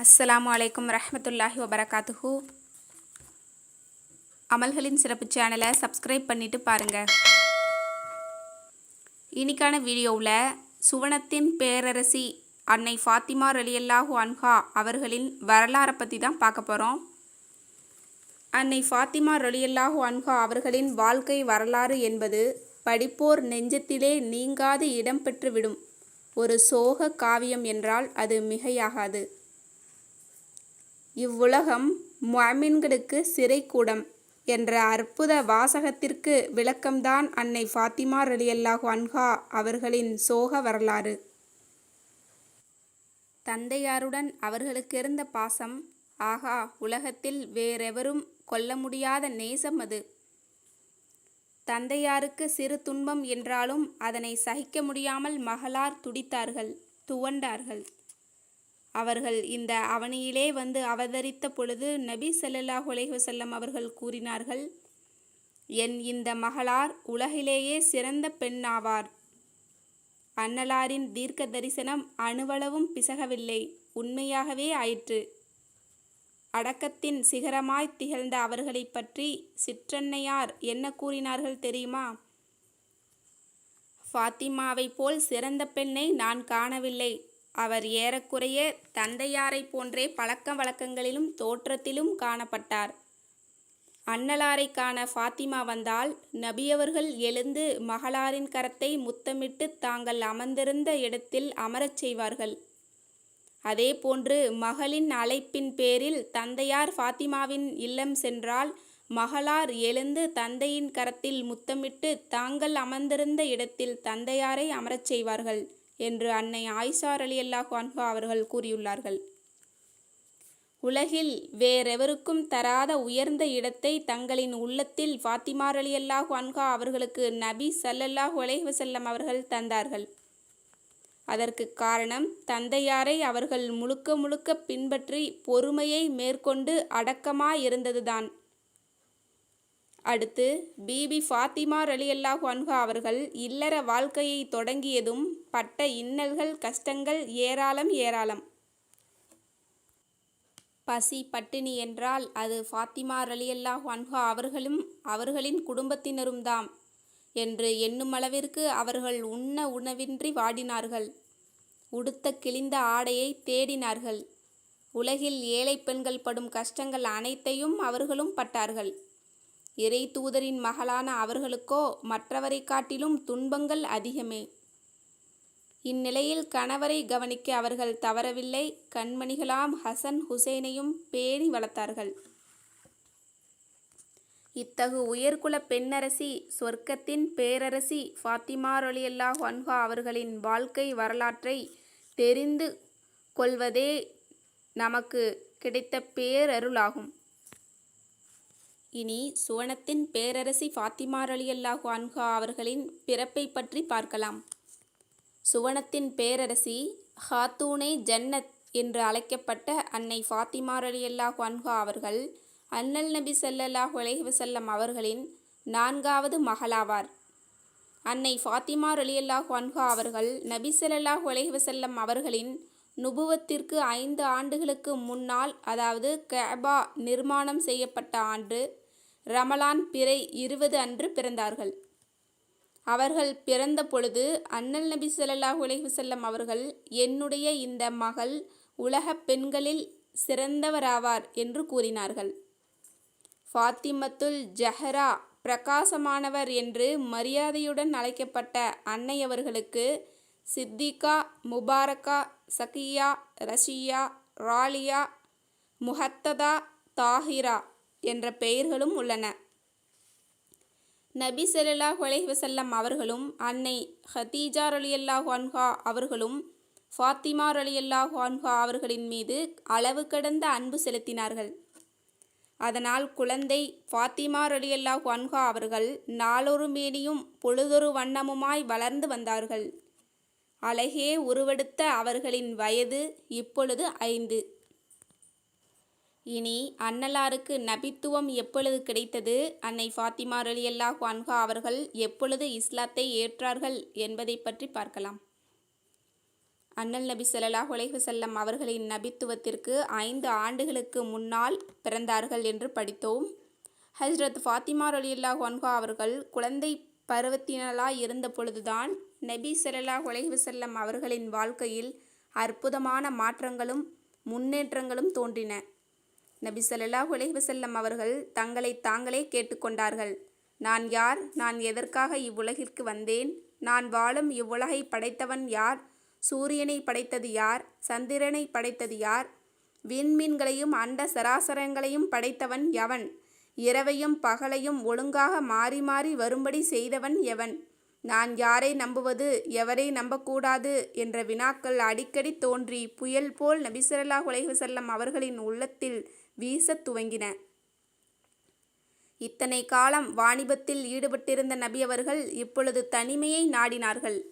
அஸ்ஸலாமு அலைக்கும் ரஹ்மத்துல்லாஹி வபரகாத்துஹு. அமல்களின் சிறப்பு சேனலை சப்ஸ்கிரைப் பண்ணிட்டு பாருங்கள் இன்னைக்கான வீடியோவில் சுவனத்தின் பேரரசி அன்னை ஃபாத்திமா ரலியல்லாஹு அன்ஹா அவர்களின் வரலாறை பற்றி தான் பார்க்க போகிறோம் அன்னை ஃபாத்திமா ரலியல்லாஹு அன்ஹா அவர்களின் வாழ்க்கை வரலாறு என்பது படிப்போர் நெஞ்சத்திலே நீங்காது இடம் பெற்றுவிடும் ஒரு சோக காவியம் என்றால் அது மிகையாகாது. இவ்வுலகம் முஅமின்களுக்கு சிறைக்கூடம் என்ற அற்புத வாசகத்திற்கு விளக்கம்தான் அன்னை ஃபாத்திமா ரலியல்லாஹு அன்ஹா அவர்களின் சோக வரலாறு. தந்தையாருடன் அவர்களுக்கு இருந்த பாசம் ஆகா உலகத்தில் வேறெவரும் கொல்ல முடியாத நேசம் அது. தந்தையாருக்கு சிறு துன்பம் என்றாலும் அதனை சகிக்க முடியாமல் மகளார் துடித்தார்கள் துவண்டார்கள். அவர்கள் இந்த அவனியிலே வந்து அவதரித்த பொழுது நபி ஸல்லல்லாஹு அலைஹி அவர்கள் கூறினார்கள் என் இந்த மகளார் உலகிலேயே சிறந்த பெண் ஆவார். அன்னலாரின் தீர்க்க தரிசனம் அணுவளவும் பிசகவில்லை உண்மையாகவே ஆயிற்று. அடக்கத்தின் சிகரமாய் திகழ்ந்த அவர்களை பற்றி சிற்றன்னையார் என்ன கூறினார்கள் தெரியுமா? ஃபாத்திமாவை போல் சிறந்த பெண்ணை நான் காணவில்லை. அவர் ஏறக்குறைய தந்தையாரைப் போன்றே பழக்க வழக்கங்களிலும் தோற்றத்திலும் காணப்பட்டார். அன்னலாரை காண ஃபாத்திமா வந்தால் நபியவர்கள் எழுந்து மகளாரின் கரத்தை முத்தமிட்டு தாங்கள் அமர்ந்திருந்த இடத்தில் அமரச் செய்வார்கள். அதேபோன்று மகளின் அழைப்பின் பேரில் தந்தையார் ஃபாத்திமாவின் இல்லம் சென்றால் மகளார் எழுந்து தந்தையின் கரத்தில் முத்தமிட்டு தாங்கள் அமர்ந்திருந்த இடத்தில் தந்தையாரை அமரச் செய்வார்கள். என்று அன்னை ஆயிஷார் அலி அல்லாஹ் அன்ஹா அவர்கள் கூறியுள்ளார்கள். உலகில் வேறெவருக்கும் தராத உயர்ந்த இடத்தை தங்களின் உள்ளத்தில் ஃபாத்திமார் அலி அல்லாஹ் அன்ஹா அவர்களுக்கு நபி சல்லல்லாஹ் அலைஹி அவர்கள் தந்தார்கள். அதற்கு காரணம் தந்தையாரை அவர்கள் முழுக்க முழுக்க பின்பற்றி பொறுமையை மேற்கொண்டு அடக்கமாயிருந்ததுதான் அடுத்து பிபி ஃபாத்திமா ரலியல்லாஹ் அன்ஹா அவர்கள் இல்லற வாழ்க்கையை தொடங்கியதும் பட்ட இன்னல்கள் கஷ்டங்கள் ஏராளம் ஏராளம். பசி பட்டினி என்றால் அது ஃபாத்திமா ரலியல்லாஹு அன்ஹா அவர்களும் அவர்களின் குடும்பத்தினரும் தாம் என்று எண்ணும் அளவிற்கு அவர்கள் உண்ண உணவின்றி வாடினார்கள். உடுத்த கிழிந்த ஆடையை தேடினார்கள். உலகில் ஏழை பெண்கள் படும் கஷ்டங்கள் அனைத்தையும் அவர்களும் பட்டார்கள். இறை தூதரின் மகளான அவர்களுக்கோ மற்றவரை காட்டிலும் துன்பங்கள் அதிகமே. இந்நிலையில் கணவரை கவனிக்க அவர்கள் தவறவில்லை. கண்மணிகளாம் ஹசன் ஹுசைனையும் பேணி வளர்த்தார்கள். இத்தகு உயர்குல பெண்ணரசி சொர்க்கத்தின் பேரரசி ஃபாத்திமா ரலியல்லா ஹன்ஹா அவர்களின் வாழ்க்கை வரலாற்றை தெரிந்து கொள்வதே நமக்கு கிடைத்த பேரருளாகும். இனி சுவனத்தின் பேரரசி ஃபாத்திமா ரலியல்லாஹு அன்ஹா அவர்களின் பிறப்பை பற்றி பார்க்கலாம். சுவனத்தின் பேரரசி ஹாத்தூனே ஜன்னத் என்று அழைக்கப்பட்ட அன்னை ஃபாத்திமா ரலியல்லாஹு அன்ஹா அவர்கள் அன்னல் நபி ஸல்லல்லாஹு அலைஹி அவர்களின் நான்காவது மகளாவார். அன்னை ஃபாத்திமா ரலியல்லாஹு அன்ஹா அவர்கள் நபி ஸல்லல்லாஹு அலைஹி அவர்களின் நுபுவத்திற்கு ஐந்து ஆண்டுகளுக்கு முன்னால் அதாவது கேபா நிர்மாணம் செய்யப்பட்ட ஆண்டு ரமலான் பிறை இருபது அன்று பிறந்தார்கள். அவர்கள் பிறந்த பொழுது அண்ணல் நபி சொல்லாஹு அலைஹி அவர்கள் என்னுடைய இந்த மகள் உலக பெண்களில் சிறந்தவராவார் என்று கூறினார்கள். ஃபாத்திமத்துல் ஜஹரா பிரகாசமானவர் என்று மரியாதையுடன் அழைக்கப்பட்ட அன்னை அவர்களுக்கு சித்திகா முபாரக்கா சகியா ரஷியா ராலியா முஹத்ததா தாஹிரா என்ற பெயர்களும் உள்ளன. நபி ஸல்லல்லாஹு அலைஹி அவர்களும் அன்னை ஹதீஜா அலியல்லாஹ் அன்ஹா அவர்களும் ஃபாத்திமா அலியல்லாஹ் அன்ஹா அவர்களின் மீது அளவு கடந்த அன்பு செலுத்தினார்கள். அதனால் குழந்தை ஃபாத்திமா ரலியல்லாஹு அன்ஹா அவர்கள் நாளொரு மேனியும் பொழுதொரு வண்ணமுமாய் வளர்ந்து வந்தார்கள். அழகே உருவெடுத்த அவர்களின் வயது இப்பொழுது ஐந்து. இனி அன்னலாருக்கு நபித்துவம் எப்பொழுது கிடைத்தது? அன்னை ஃபாத்திமா ரலியல்லா அன்ஹா அவர்கள் எப்பொழுது இஸ்லாத்தை ஏற்றார்கள் என்பதை பற்றி பார்க்கலாம். அண்ணல் நபி சொல்லலா அலைஹி செல்லம் அவர்களின் நபித்துவத்திற்கு ஐந்து ஆண்டுகளுக்கு முன்னால் பிறந்தார்கள் என்று படித்தோம். ஹஜ்ரத் ஃபாத்திமா ரலியல்லா அன்ஹா அவர்கள் குழந்தை பருவத்தினராய் இருந்த பொழுதுதான் நபி சொல்லலா அலைஹி செல்லம் அவர்களின் வாழ்க்கையில் அற்புதமான மாற்றங்களும் முன்னேற்றங்களும் தோன்றின. நபி ஸல்லல்லாஹு அலைஹி அவர்கள் தங்களை தாங்களே கேட்டுக்கொண்டார்கள் நான் யார்? நான் எதற்காக இவ்வுலகிற்கு வந்தேன்? நான் வாழும் இவ்வுலகை படைத்தவன் யார்? சூரியனை படைத்தது யார்? சந்திரனை படைத்தது யார்? விண்மீன்களையும் அண்ட சராசரங்களையும் படைத்தவன் எவன்? இரவையும் பகலையும் ஒழுங்காக மாறி மாறி வரும்படி செய்தவன் எவன்? நான் யாரை நம்புவது? எவரை நம்பக்கூடாது? என்ற வினாக்கள் அடிக்கடி தோன்றி புயல் போல் நபிசரல்லா ஸல்லல்லாஹு அவர்களின் உள்ளத்தில் வீசத் துவங்கின. இத்தனை காலம் வாணிபத்தில் ஈடுபட்டிருந்த நபி அவர்கள் இப்பொழுது தனிமையை நாடினார்கள்.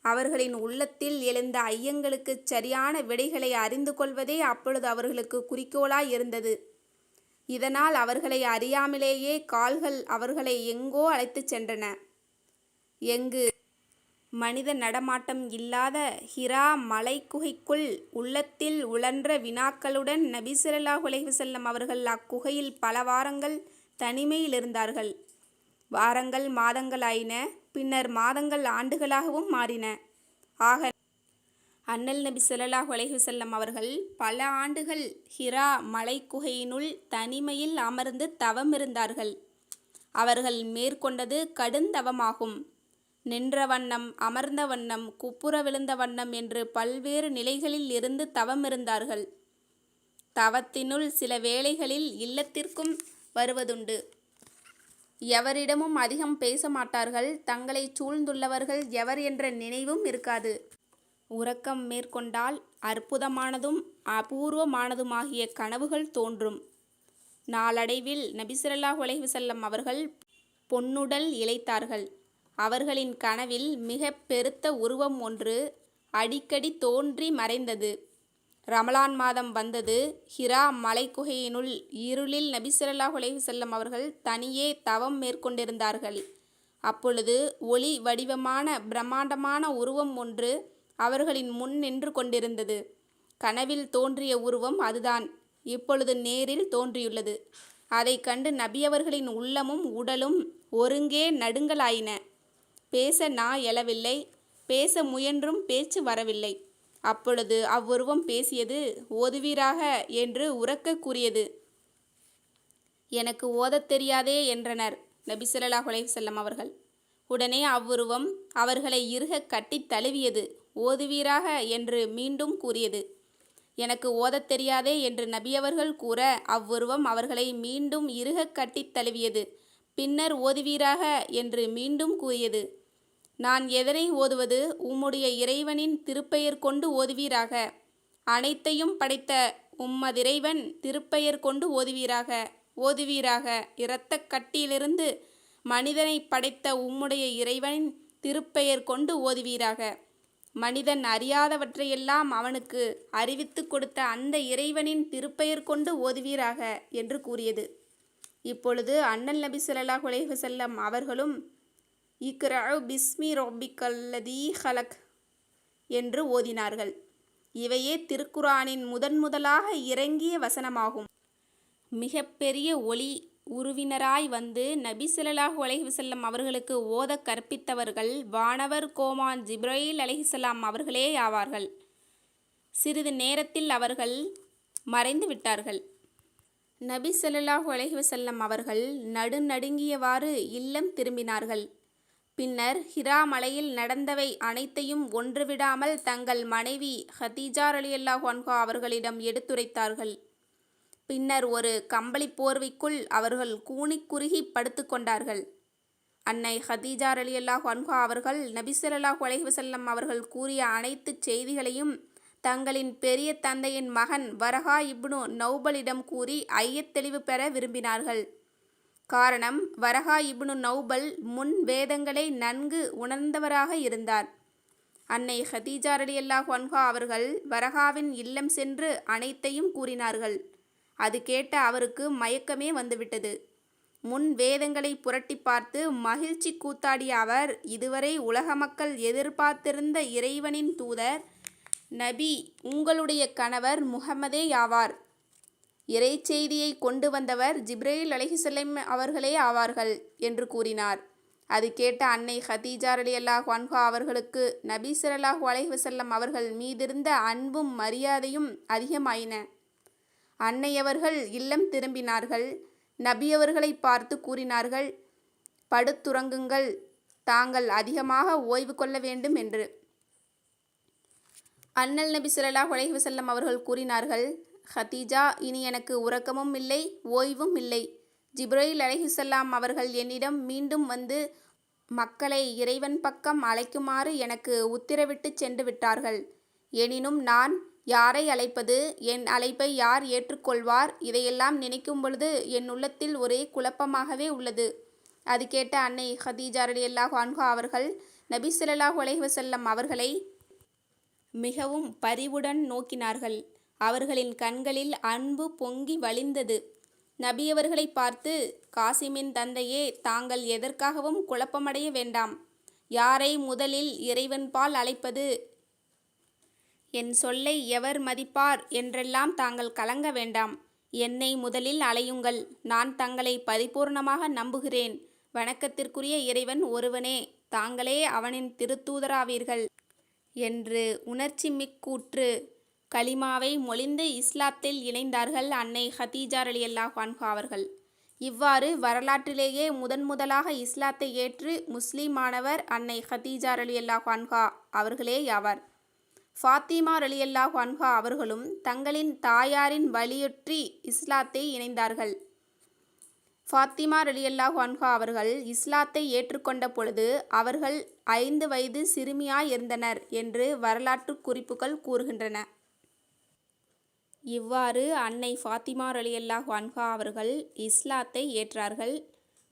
அவர்களின் உள்ளத்தில் எழுந்த ஐயங்களுக்கு சரியான விடைகளை அறிந்து கொள்வதே அப்பொழுது அவர்களுக்கு குறிக்கோளாய் இருந்தது. இதனால் அவர்களை அறியாமலேயே கால்கள் அவர்களை எங்கோ அழைத்துச் சென்றன. எங்கு மனித நடமாட்டம் இல்லாத ஹிரா மலைக்குகைக்குள் உள்ளத்தில் உழன்ற வினாக்களுடன் நபி ஸல்லல்லாஹு அலைஹி வஸல்லம் அவர்கள் அக்குகையில் பல வாரங்கள் தனிமையில் இருந்தார்கள். வாரங்கள் மாதங்களாயின. பின்னர் மாதங்கள் ஆண்டுகளாகவும் மாறின. ஆக அண்ணல் நபி ஸல்லல்லாஹு அலைஹி வஸல்லம் அவர்கள் பல ஆண்டுகள் ஹிரா மலைக்குகையினுள் தனிமையில் அமர்ந்து தவம் இருந்தார்கள் அவர்கள் மேற்கொண்டது கடுந்தவமாகும். நின்ற வண்ணம் அமர்ந்த வண்ணம் குப்புற விழுந்த வண்ணம் என்று பல்வேறு நிலைகளில் இருந்து தவம் இருந்தார்கள். தவத்தினுள் சில வேளைகளில் இல்லத்திற்கும் வருவதுண்டு. எவரிடமும் அதிகம் பேச மாட்டார்கள். தங்களை சூழ்ந்துள்ளவர்கள் எவர் என்ற நினைவும் இருக்காது. உறக்கம் மேற்கொண்டால் அற்புதமானதும் அபூர்வமானதுமாகிய கனவுகள் தோன்றும். நாளடைவில் நபி ஸல்லல்லாஹு செல்லம் அவர்கள் பொன்னுடல் இழைத்தார்கள். அவர்களின் கனவில் மிக பெருத்த உருவம் ஒன்று அடிக்கடி தோன்றி மறைந்தது. ரமலான் மாதம் வந்தது. ஹிரா மலைக்குகையினுள் இருளில் நபி ஸல்லல்லாஹு அவர்கள் தனியே தவம் மேற்கொண்டிருந்தார்கள். அப்பொழுது ஒளி வடிவமான பிரம்மாண்டமான உருவம் ஒன்று அவர்களின் முன் நின்று கொண்டிருந்தது. கனவில் தோன்றிய உருவம் அதுதான். இப்பொழுது நேரில் தோன்றியுள்ளது. அதை கண்டு நபியவர்களின் உள்ளமும் உடலும் ஒருங்கே நடுங்கலாயின. பேச நா எழவில்லை பேச முயன்றும் பேச்சு வரவில்லை. அப்பொழுது அவ்வுருவம் பேசியது ஓதுவீராக என்று உறக்க கூறியது. எனக்கு ஓதத் தெரியாதே என்றனர் நபி ஸல்லல்லாஹு அவர்கள். உடனே அவ்வுருவம் அவர்களை இருக கட்டித் தழுவியது. ஓதுவீராக என்று மீண்டும் கூறியது. எனக்கு ஓதத் தெரியாதே என்று நபியவர்கள் கூற அவ்வுருவம் அவர்களை மீண்டும் இறுக கட்டித் தழுவியது. பின்னர் ஓதுவீராக என்று மீண்டும் கூறியது. நான் எதனை ஓதுவது? உம்முடைய இறைவனின் திருப்பெயர் கொண்டு ஓதுவீராக. அனைத்தையும் படைத்த உம்மதிறைவன் திருப்பெயர் கொண்டு ஓதுவீராக. ஓதுவீராக. இரத்தக் கட்டியிலிருந்து மனிதனை படைத்த உம்முடைய இறைவனின் திருப்பெயர் கொண்டு ஓதுவீராக. மனிதன் அறியாதவற்றையெல்லாம் அவனுக்கு அறிவித்து கொடுத்த அந்த இறைவனின் திருப்பெயர் கொண்டு ஓதுவீராக என்று கூறியது. இப்பொழுது அண்ணல் நபி சொல்லா குலேஹசல்லம் அவர்களும் இக்ரஉ பிஸ்மி ரொப்பிக்கல்லதீ ஹலக் என்று ஓதினார்கள். இவையே திருக்குரானின் முதன் முதலாக இறங்கிய வசனமாகும். மிகப்பெரிய ஒளி உருவினராய் வந்து நபி ஸல்லல்லாஹு அலைஹி அவர்களுக்கு ஓத கற்பித்தவர்கள் வானவர் கோமான் ஜிப்ரயில் அலஹிசல்லாம் அவர்களே ஆவார்கள். சிறிது நேரத்தில் அவர்கள் மறைந்து விட்டார்கள். நபி ஸல்லல்லாஹு அலைஹி வஸல்லம் அவர்கள் நடுநடுங்கியவாறு இல்லம் திரும்பினார்கள். பின்னர் ஹிரா மலையில் நடந்தவை அனைத்தையும் ஒன்றுவிடாமல் தங்கள் மனைவி ஹதீஜார் அலி அன்ஹா அவர்களிடம் எடுத்துரைத்தார்கள். பின்னர் ஒரு கம்பளி போர்வைக்குள் அவர்கள் கூனிக் குறுகி படுத்து கொண்டார்கள். அன்னை ஹதீஜார் அலி அன்ஹா அவர்கள் நபிசல்லாஹ் ஸல்லல்லாஹு அவர்கள் கூறிய அனைத்து செய்திகளையும் தங்களின் பெரிய தந்தையின் மகன் வரஹா இப்னு நௌபலிடம் கூறி ஐயத்தெளிவு பெற விரும்பினார்கள். காரணம் வரஹா இப்னு நௌபல் முன் வேதங்களை நன்கு உணர்ந்தவராக இருந்தார். அன்னை ஹதீஜா ரலியல்லாஹு அன்ஹா அவர்கள் வரஹாவின் இல்லம் சென்று அனைத்தையும் கூறினார்கள். அது கேட்ட அவருக்கு மயக்கமே வந்துவிட்டது. முன் வேதங்களை புரட்டி பார்த்து மகிழ்ச்சி கூத்தாடிய அவர் இதுவரை உலக மக்கள் எதிர்பார்த்திருந்த இறைவனின் தூதர் நபி உங்களுடைய கணவர் முகமதே ஆவார் இறைச்செய்தியை கொண்டு வந்தவர் ஜிப்ரேல் அலஹிசல்லம் அவர்களே ஆவார்கள் என்று கூறினார். அது கேட்ட அன்னை ஹதீஜா அலி அல்லாஹ் வான்ஹா அவர்களுக்கு நபி ஸல்லல்லாஹு அலைஹி அவர்கள் மீதிருந்த அன்பும் மரியாதையும் அதிகமாயின. அன்னையவர்கள் இல்லம் திரும்பினார்கள். நபியவர்களை பார்த்து கூறினார்கள் படுத்துறங்குங்கள் தாங்கள் அதிகமாக ஓய்வு கொள்ள வேண்டும் என்று. அண்ணல் நபி ஸல்லல்லாஹு அலைஹி வசல்லம் அவர்கள் கூறினார்கள் ஹதீஜா இனி எனக்கு உறக்கமும் இல்லை ஓய்வும் இல்லை. ஜிப்ரயில் அலைஹிசல்லாம் அவர்கள் என்னிடம் மீண்டும் வந்து மக்களை இறைவன் பக்கம் அழைக்குமாறு எனக்கு உத்தரவிட்டு சென்று விட்டார்கள். எனினும் நான் யாரை அழைப்பது என் அழைப்பை யார் ஏற்றுக்கொள்வார் இதையெல்லாம் நினைக்கும் பொழுது என் உள்ளத்தில் ஒரே குழப்பமாகவே உள்ளது. அது கேட்ட அன்னை ஹதீஜா அலி அல்லாஹ் அன்ஹா அவர்கள் நபி ஸல்லல்லாஹு அலைஹி அவர்களை மிகவும் பரிவுடன் நோக்கினார்கள். அவர்களின் கண்களில் அன்பு பொங்கி வழிந்தது. நபியவர்களை பார்த்து காசிமின் தந்தையே தாங்கள் எதற்காகவும் குழப்பமடைய வேண்டாம். யாரை முதலில் இறைவன்பால் அழைப்பது? என் சொல்லை எவர் மதிப்பார் என்றெல்லாம் தாங்கள் கலங்க வேண்டாம். என்னை முதலில் அலையுங்கள் நான் தங்களை பரிபூர்ணமாக நம்புகிறேன். வணக்கத்திற்குரிய இறைவன் ஒருவனே தாங்களே அவனின் திருத்தூதராவீர்கள் என்று உணர்ச்சி மிக்கூற்று கலிமாவை மொழிந்து இஸ்லாத்தில் இணைந்தார்கள் அன்னை ஹதீஜா அலி அல்லாஹ் அவர்கள். இவ்வாறு வரலாற்றிலேயே முதன் முதலாக இஸ்லாத்தை ஏற்று முஸ்லீமானவர் அன்னை ஹதீஜா அலி அல்லாஹ் அன்ஹா அவர்களே ஆவார். ஃபாத்திமா அலி அல்லாஹ் அவர்களும் தங்களின் தாயாரின் வலியுற்றி இஸ்லாத்தை இணைந்தார்கள். ஃபாத்திமா அலி அல்லாஹ் அன்ஹா அவர்கள் இஸ்லாத்தை ஏற்றுக்கொண்ட பொழுது அவர்கள் ஐந்து வயது சிறுமியாய் இருந்தனர் என்று வரலாற்று குறிப்புகள் கூறுகின்றன. இவ்வாறு அன்னை ஃபாத்திமா ரலியல்லாஹ் அன்ஹா அவர்கள் இஸ்லாத்தை ஏற்றார்கள்.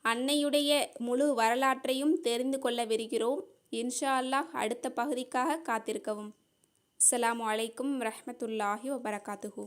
அன்னையுடைய முழு வரலாற்றையும் தெரிந்து கொள்ளவிருக்கிறோம் இன்ஷா அல்லாஹ் அடுத்த பகுதிக்காக காத்திருக்கவும். அஸ்ஸலாமு அலைக்கும் ரஹ்மத்துல்லாஹி வபரகாத்துஹூ.